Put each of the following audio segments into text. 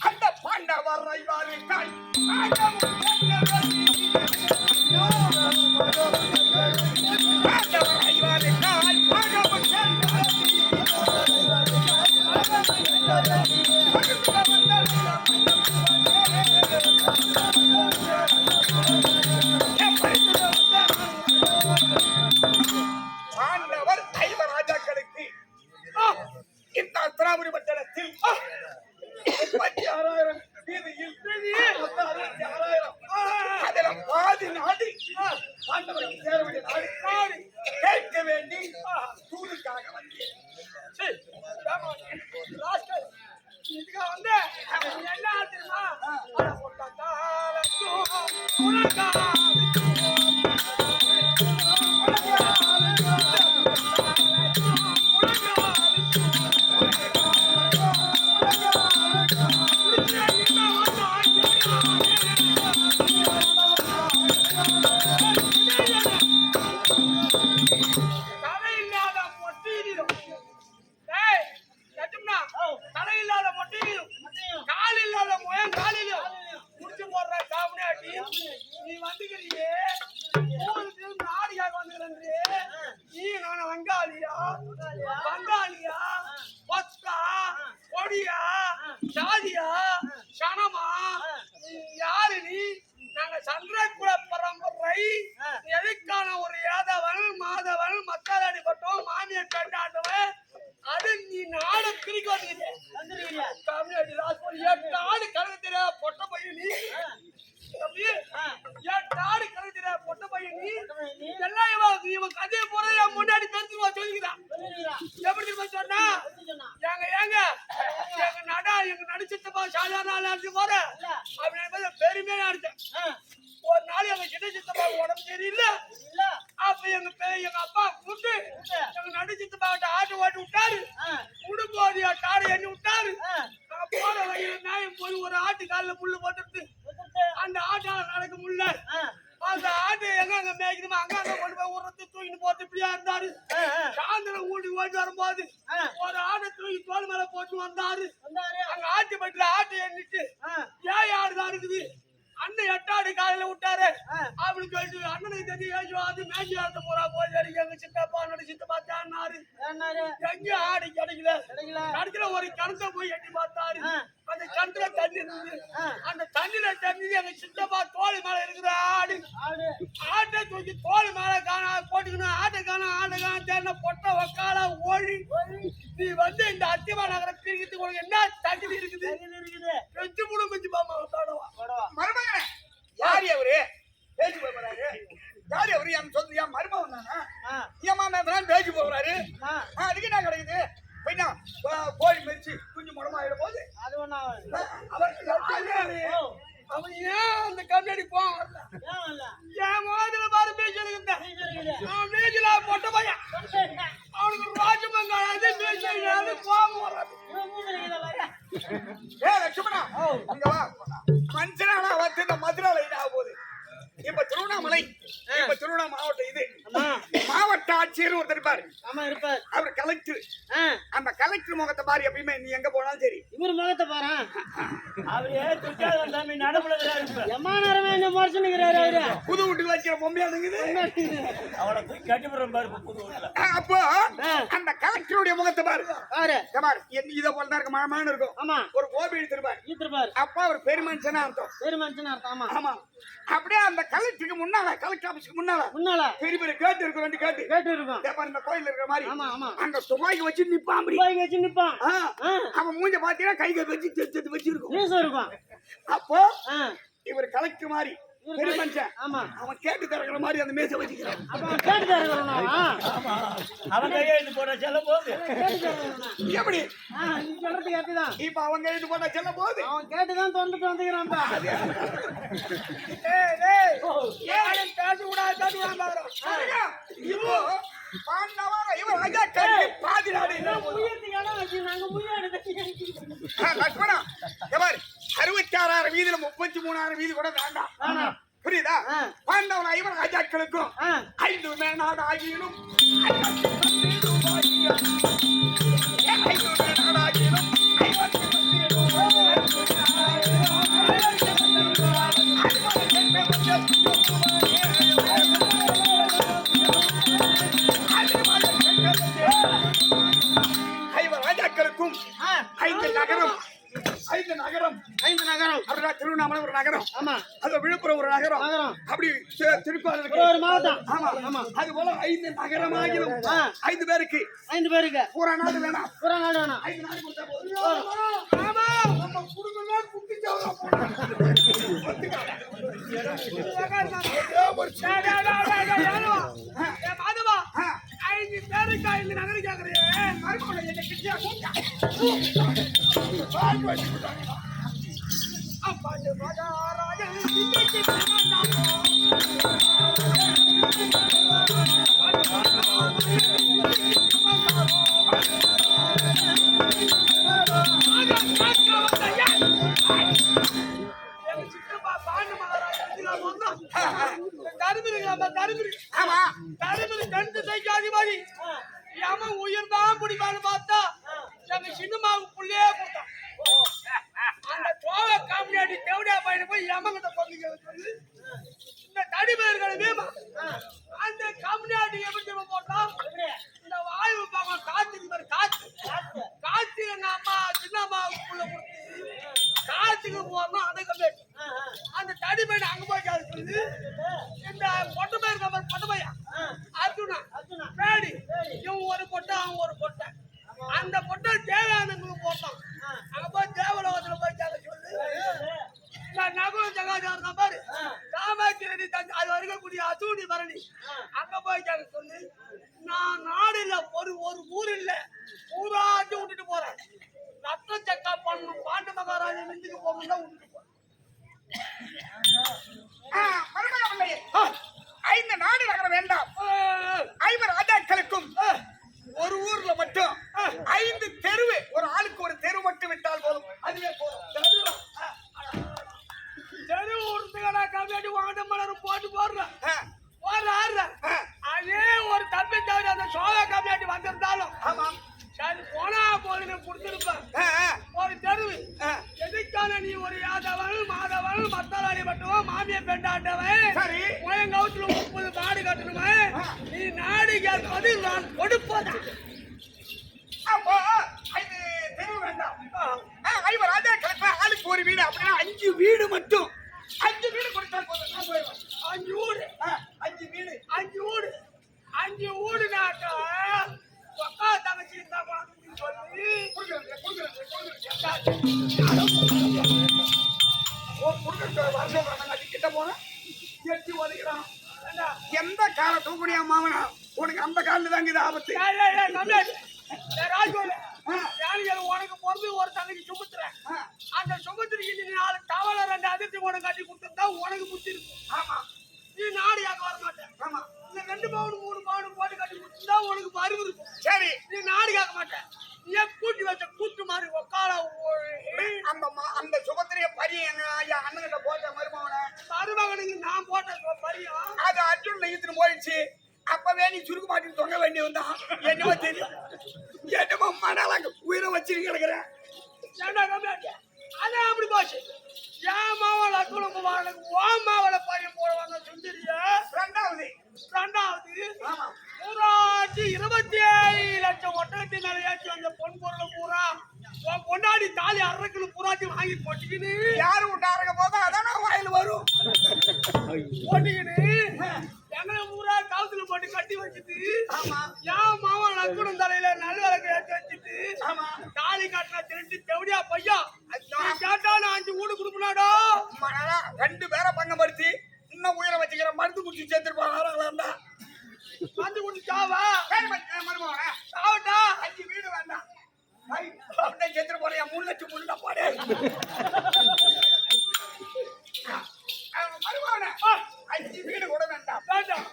அந்த பாண்டவர் ஐவாருக்காய் தாய் ஓட்டி விட்டாரு. குடும்போது டாடு எண்ணி விட்டாரு. போற வழியில நாயம் போய் ஒரு ஆட்டு காலில் முள்ளு போட்டுட்டு அந்த ஆட்டால நடக்க முடியல. அந்த ஆட்டு எங்க அங்க மேய்க்கணுமா அங்க அங்க கொண்டு போய் உரத்து தூக்கிட்டு போட்டு இப்படியா இருந்தாரு. சாயந்தரம் ஊட்டி ஓட்டி வரும்போது ஒரு ஆட்டை தூக்கி தோல் மேல போட்டு வந்தாரு. அங்க ஆட்டு பட்டில ஆட்டை எண்ணிட்டு ஏன் ஆடுதான் இருக்குது. அண்ணன் எட்டாடு காலையில விட்டாரு. அப்படின்னு சொல்லிட்டு அண்ணனுக்கு தெரிஞ்சு ஏஜோ அது மேட்ச் ஆட போறா போய் சரி எங்க சித்தப்பா நடு சித்தப்பா தேனாரு எங்கேயும் ஆடு கிடைக்கல. கடைசியில ஒரு கிணத்த போய் எட்டி பார்த்தாரு. அந்த கிணத்துல தண்ணி இருந்தது. அந்த தண்ணியில தண்ணி எங்க சித்தப்பா தோல் மேல இருக்கிற ஆடு. ஆட்டை தூக்கி தோல் மேல காணா போட்டுக்கணும். ஆட்டை காணா ஆட்டை காணா தேன பொட்ட ஒக்கால ஓடி 哎来吃饭了哦听见吗 அவரே துர்காதன் சாமி நடுப்புலதா இருப்பார் எம்மா நேரமே என்ன மறைச்சுனுங்கிறாரு அவரு? புது வீட்டுக்கு வைக்கிற பொம்மையானுங்குது அவளை போய் கட்டிப்புறம் பாரு இப்ப புது வீட்டுல. அப்போ அந்த கலெக்டருடைய முகத்தை பாரு. பாரு. பாரு இதை போல தான் இருக்கு மழமான இருக்கும். ஆமா. ஒரு கோபி எடுத்திருப்பாரு ஈத்திருப்பாரு அப்பா அவர் பெருமனுஷனா அர்த்தம். பெரு மனுஷனா அர்த்தம் ஆமா. ஆமா. அப்படியே அந்த கலெக்டருக்கு முன்னால கலெக்டர் ஆபீஸ்க்கு முன்னால. முன்னால. பெரிய பெரிய கேட்டு இருக்கு ரெண்டு கேட்டு கேட்டு இருக்கும். பாரு, இந்த கோயில் இருக்கிற மாதிரி. ஆமா ஆமா. அங்க துப்பாக்கி வச்சு நிப்பான் வச்சு நிப்பான். அவன் மூஞ்ச பாத்தீங்கன்னா கை கை வச்சு செத்து வச்சிருக்கும். மீசம் இருக்கும்? அப்போ ஆ, இவர் கலெக்டர் மாதிரி இவரு அவன் கேட்டு திறக்கிற மாதிரி அந்த மேசை வச்சுக்கிறான் அப்ப அவன் கேட்டு அவன் கையெழுத்து போட செல்ல போது. கேட்டு தருகிறோம் எப்படி? சொல்றது கேட்டுதான் இப்ப அவங்க இது போட்டா செல்ல போகுது அவன் கேட்டுதான் தொண்டுட்டு பேசக்கூடாது, பேசக்கூடாது பாக்குறோம். சரியா? இப்போ பாண்டவன் இவன் ராஜா கல்வி பாதி நாடு போகுது? நாங்க முயற்சி அறுபத்தி ஆறாயிரம் வீதியில முப்பத்தி மூணாயிரம் வீதி கூட வேண்டாம். புரியுதா. பாண்டவன் ஐவன் ராஜாக்களுக்கும் ஐந்து மேநாடு ஆகியும் ஐந்து அப்படி தி- திருப்பாதி ஒரு ஒரு மாவட்டம் ஆமா ஆமா அது போல ஐந்து நகரமாகிலும். ஐந்து பேருக்கு ஐந்து பேருக்கு பூரா நாடு வேணாம் புறா நாடு வேணாம் ஐந்து நாடு கொடுத்தா போதும் ஆமா நம்ம குடும்பமே குட்டி போறோம் ஐந்து பேருக்கு ஐந்து நகரம் கேக்குறேன் ஆமா 出てこないだろ。எமங்கிட்ட சொல்லிக்க சொல்லி இந்த தடி பயிர்களுமே அந்த கம்யூனிட்டி எப்படி போட்டோம்? இந்த வாயு பாக்கம் காத்துக்கு பாரு காத்து. காத்து எங்க அம்மா சின்ன அம்மாவுக்குள்ள கொடுத்து காத்துக்கு போறோம் அந்த கம்யூனிட்டி அந்த தடி பையன் அங்க போய் காது சொல்லி இந்த பொட்டை பயிர் கம்பர் பொட்டை அர்ஜுனா. பேடி. இவன் ஒரு பொட்டை அவன் ஒரு பொட்டை. அந்த பொட்டை தேவையானவங்களுக்கு போட்டான் அங்க போய் தேவலோகத்துல போய் கேட்க சொல்லு நான் நகுல ஜகாஜா இருக்கான் பாரு காமாட்சி ரெடி தங்க அது வரைக்கக்கூடிய அசூடி பரணி அங்க போய் கேட்க சொல்லு நான் நாடு இல்ல ஒரு ஒரு ஊர் இல்ல ஊராட்டி விட்டுட்டு போறேன் ரத்த சக்கா பண்ணணும் பாண்டு மகாராஜா மிஞ்சுக்கு போகணும் விட்டுட்டு போறேன் ஆ, மருமகனே. ஐந்து நாடு நகரம் வேண்டாம் ஐவர் ராஜாக்களுக்கும் ஒரு ஊர்ல மட்டும் ஐந்து தெருவு ஒரு ஆளுக்கு ஒரு தெரு மட்டும் விட்டால் போதும் அதுவே போதும் தெரு ஊருத்துக்கடா கம்மியாட்டி வாங்க மலர் போட்டு போடுறேன் ஆ, போடுற ஆடுற ஆ, அதே ஒரு தம்பி தவிர அந்த சோழ கம்மியாட்டி வந்திருந்தாலும் ஆமாம் சரி போனா போதுன்னு கொடுத்துருப்பேன் ஆ, ஆ, ஒரு தெருவு ஆ. எதுக்கான நீ ஒரு யாதவன் மத்தலாளி மட்டும்? மாமிய பெண்டாட்டவன் சரி. முயங்கவுத்துல முப்பது நாடு கட்டணுவன் நீ நாடு கேட்பது நான் கொடுப்பதா? அப்போ ஐந்து தெரு வேண்டாம். ஐவர் ராஜாக்களுக்கு ஆளுக்கு ஒரு வீடு அப்படின்னா அஞ்சு வீடு மட்டும். அஞ்சு வீடு கொடுத்தால் போதும். நான் போயிடுவேன். அஞ்சு ஆ, அஞ்சு வீடு. அஞ்சு ஊடு அஞ்சு நாட்டா அக்கா தங்கச்சி இருந்தா சொல்லி கொடுக்குறேன், கொடுக்குறேன், கொடுக்குறேன். உனக்கு பிறந்து ஒரு தங்கச்சி சுமத்துறேன். அந்த சுமத்திரிக்கு நீ நாலு தவளை ரெண்டு அதிர்ச்சி உனக்கு கட்டி கொடுத்துருந்தா உனக்கு புத்தி இருக்கும் ஆமா. நீ நாடு யாக்க வர மாட்டேன் ஆமா. இந்த ரெண்டு பவுன் மூணு பவுன் போட்டு கட்டி கொடுத்துருந்தா உனக்கு பருவு இருக்கும் சரி. நீ நாடு கேட்க மாட்டேன் ஏன் கூட்டி வச்ச கூட்டு மாதிரி உக்கால அந்த அந்த சுபத்திரிய பரி எங்க ஐயா அண்ணன்கிட்ட போட்ட மருமகனை மருமகனுக்கு நான் போட்ட பரியம் அது அர்ஜுன் இழுத்துட்டு போயிடுச்சு. நீ சுருக்கு மாட்டி தொங்க வேண்டி வந்தான் என்னமோ தெரியும். என்னமோ மணாலாங்க உயிரை வச்சிரு கிடக்குறேன். அதான் அப்படி போச்சு. என் மாவள குடும்பமானுக்கு ஓ மாவள பையன் போடுவாங்க சுந்தரிய ரெண்டாவது. ரெண்டாவது பூராட்டி இருபத்தி ஏழு லட்சம் ஒட்டகத்தின் மேல ஏற்றி வந்த பொன் பொருளை பூரா உன் பொண்டாடி தாலி அரைக்கில் பூராட்டி வாங்கி போட்டுக்கின்னு யாரு விட்டாருங்க போதா அதான வாயில் வரும் போட்டுக்கின்னு எங்களை பூரா கவுத்துல போட்டு கட்டி வச்சுட்டு ஆமா என் மாமன் நக்குடும் தலையில நல்விளக்கு ஏற்றி வச்சுட்டு ஆமா தாலி கட்டின திருட்டு தெவடியா பையா நீ கேட்டா நான் அஞ்சு வீடு கொடுக்கணாடோ மணாலா ரெண்டு பேரை பண்ணப்படுத்தி இன்னும் உயிரை வச்சுக்கிற மருந்து குடிச்சு சேர்த்துருப்பாங்க வந்து கொண்டு சாவா மருமகனா சாவட்டா அஞ்சு வீடு வேண்டாம் ஐ, அப்படியே செத்துட்டு போறியா மூணு லட்சம் மூணு பாடு மருமகனே அஞ்சு வீடு கூட வேண்டாம். வேண்டாம்.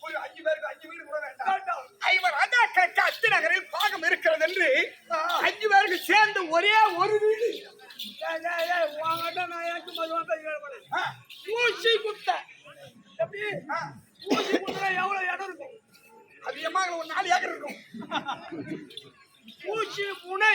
ஒரு அஞ்சு பேருக்கு அஞ்சு வீடு கூட வேண்டாம். வேண்டாம். ஐவர் ராஜாக்களுக்கு அத்தி நகரில் பாகம் இருக்கிறது என்று அஞ்சு பேருக்கு சேர்ந்து ஒரே ஒரு வீடு. நான் கேட்பேன். ஆ, ஊசி குத்த. எப்படி? ஊசி குத்துனா எவ்வளவு இடம் இருக்கும்? அதிகமாக ஒரு நாலு ஏக்கர் இருக்கும். ஊசி முனை